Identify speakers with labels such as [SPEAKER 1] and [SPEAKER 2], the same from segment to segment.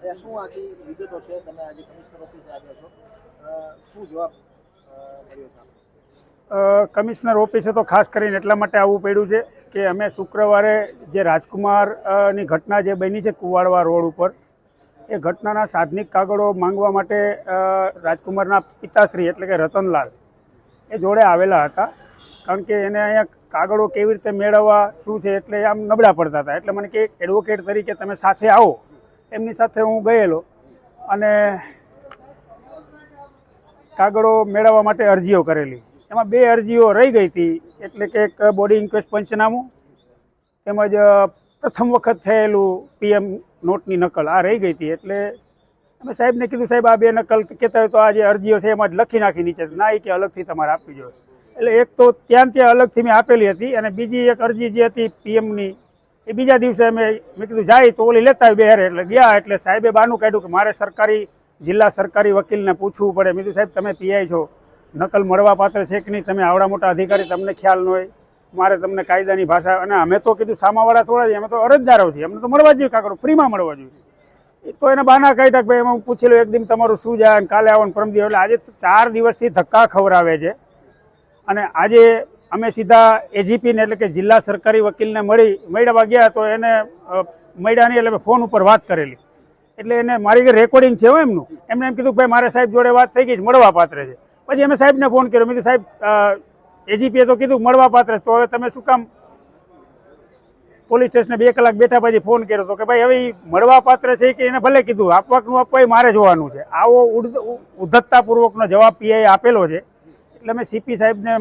[SPEAKER 1] શું આખી વિગતો છે? તમે આજે કમિશનર ઓફિસે આવ્યા છો. શું જવાબ
[SPEAKER 2] કમિશનર ઓફિસે તો ખાસ કરીને એટલા માટે આવવું પડ્યું છે કે અમે શુક્રવારે જે રાજકુમારની ઘટના જે બની છે કુવાડવા રોડ ઉપર, એ ઘટનાના સાધનિક કાગળો માંગવા માટે રાજકુમારના પિતાશ્રી એટલે કે રતનલાલ, એ જોડે આવેલા હતા. કારણ કે એને અહીંયા કાગળો કેવી રીતે મેળવવા, શું છે એટલે આમ નબળા પડતા હતા. એટલે મને કે એડવોકેટ તરીકે તમે સાથે આવો. એમની સાથે હું ગયેલો અને કાગળો મેળવવા માટે અરજીઓ કરેલી. એમાં બે અરજીઓ રહી ગઈ હતી, એટલે કે એક બોડી ઇન્ક્વેસ્ટ પંચનામું, તેમજ પ્રથમ વખત થયેલું પીએમ નોટની નકલ, આ રહી ગઈ હતી, એટલે અમે સાહેબને કીધું, સાહેબ, આ બે નકલ કહેતા હોય તો આ જે અરજીઓ છે એમાં જ લખી નાખી નીચે, ના એ કે અલગથી તમારે આપવી જોઈએ. એટલે એક તો ત્યાં ત્યાં અલગથી મેં આપેલી હતી અને બીજી એક અરજી જે હતી પીએમની એ બીજા દિવસે અમે મેં કીધું, જાય તો ઓલી લેતા બે હારે. એટલે ગયા, એટલે સાહેબે બાનું કાઢ્યું કે મારે સરકારી, જિલ્લા સરકારી વકીલને પૂછવું પડે. મેં સાહેબ, તમે પીઆઈ છો. નકલ મળવા પાત્ર છે કે નહીં? તમે આવડા મોટા અધિકારી, તમને ખ્યાલ ન હોય. મારે તમને કાયદાની ભાષા. અને અમે તો કીધું, સામાવાળા થોડા અમે તો અરજદારો છીએ. અમને તો મળવા જોઈએ કાગળો ફ્રીમાં મળવા જોઈએ. એ તો એને બાના કાઢ્યા ભાઈ, એમાં હું પૂછી લઉં, એક દિન તમારું શું જાય? કાલે આવો ને પરમ દિવસ. એટલે આજે ચાર દિવસથી ધક્કા ખવડાવે છે. અને આજે અમે સીધા એજીપીને એટલે કે જિલ્લા સરકારી વકીલને મળી મળવા ગયા તો એને મળ્યા નહીં એટલે ફોન ઉપર વાત કરેલી. એટલે એને મારી રેકોર્ડિંગ છે એમનું એમને એમ કીધું ભાઈ મારે સાહેબ જોડે વાત થઈ ગઈ મળવા પાત્ર છે. પછી અમે સાહેબને ફોન કર્યો, મેં કીધું, સાહેબ એજીપીએ તો કીધું મળવા પાત્ર તો હવે તમે શું કામ? પોલીસ સ્ટેશને બે કલાક બેઠા પછી ફોન કર્યો તો કે ભાઈ હવે મળવા પાત્ર છે કે એને ભલે કીધું આપવાનું આપવા મારે જોવાનું છે. આવો ઉદ્ધતતાપૂર્વકનો જવાબ પીઆઈ આપેલો છે. એટલે અમે સીપી સાહેબને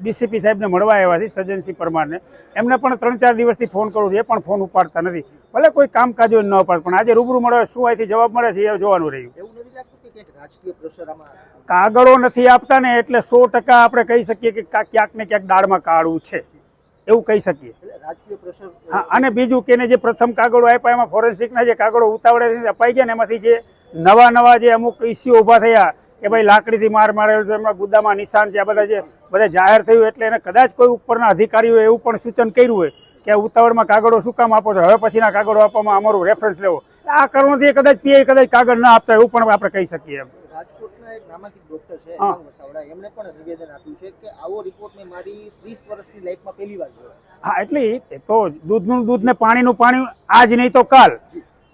[SPEAKER 2] ડીસીપી સાહેબને મળવા આવ્યા છીએ સજ્જનસિંહ પરમારને. એમને પણ ત્રણ ચાર દિવસથી ફોન કરું છું એ પણ ફોન ઉપાડતા નથી. ભલે કોઈ કામકાજ હોય ન ઉપાડ પણ આજે રૂબરૂ મળે શું અહીંથી જવાબ મળે છે એ જોવાનું રહ્યું. કાગળો નથી આપતા ને એટલે સો ટકા આપણે કહી શકીએ કે ક્યાંક ને ક્યાંક દાળમાં કાળું છે. એવું કહી શકીએ. હા અને બીજું કે જે પ્રથમ કાગળો આપ્યા એમાં ફોરેન્સિકના જે કાગળો ઉતાવળે અપાઈ ગયા ને એમાંથી જે નવા નવા જે અમુક ઇસ્યુ ઊભા થયા કે ભાઈ લાકડીથી માર મારેલો છે એમના ગુદામાં નિશાન છે આ બધા જે બધા જાહેર થયું એટલે એને કદાચ કોઈ ઉપરના અધિકારીઓ એવું પણ સૂચન કર્યું હોય કે ઉતાવળમાં કાગળો શું કામ આપો છો? હવે પછીના કાગળો આપવામાં અમારું રેફરન્સ લેવો. આ કારણોથી કદાચ પીઆઈ કદાચ કાગળ ના આપતા એવું પણ આપણે કહી શકીએ એમ.
[SPEAKER 1] રાજકોટના એક નામાંકિત ડોક્ટર છે
[SPEAKER 2] હા.
[SPEAKER 1] હેમાંગ વસાવડા એમણે પણ નિવેદન આપ્યું છે કે આવો રિપોર્ટ મેં મારી ત્રીસ વર્ષની લાઈફમાં પહેલી વાર જોયો
[SPEAKER 2] હા એટલે એ તો દૂધનું દૂધ ને પાણીનું પાણી આજ નહીં તો કાલ.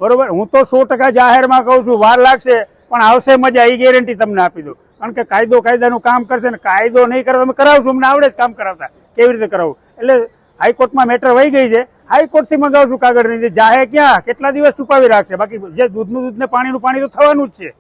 [SPEAKER 2] બરોબર? હું તો સો ટકા જાહેરમાં કહું છું વાર લાગશે. પણ આવશે મજા એ ગેરંટી તમને આપી દઉં. કારણ કે કાયદો કાયદાનું કામ કરશે ને કાયદો નહીં કરે તમે કરાવશું, અમને આવડે જ કામ કરાવતા. કેવી રીતે કરાવવું એટલે હાઈકોર્ટમાં મેટર વહી ગઈ છે. હાઈકોર્ટથી મંગાવશું કાગળ નહીં જાહે ક્યાં? કેટલા દિવસ છુપાવી રાખશે? બાકી જે દૂધનું દૂધ ને પાણીનું પાણી તો થવાનું જ છે.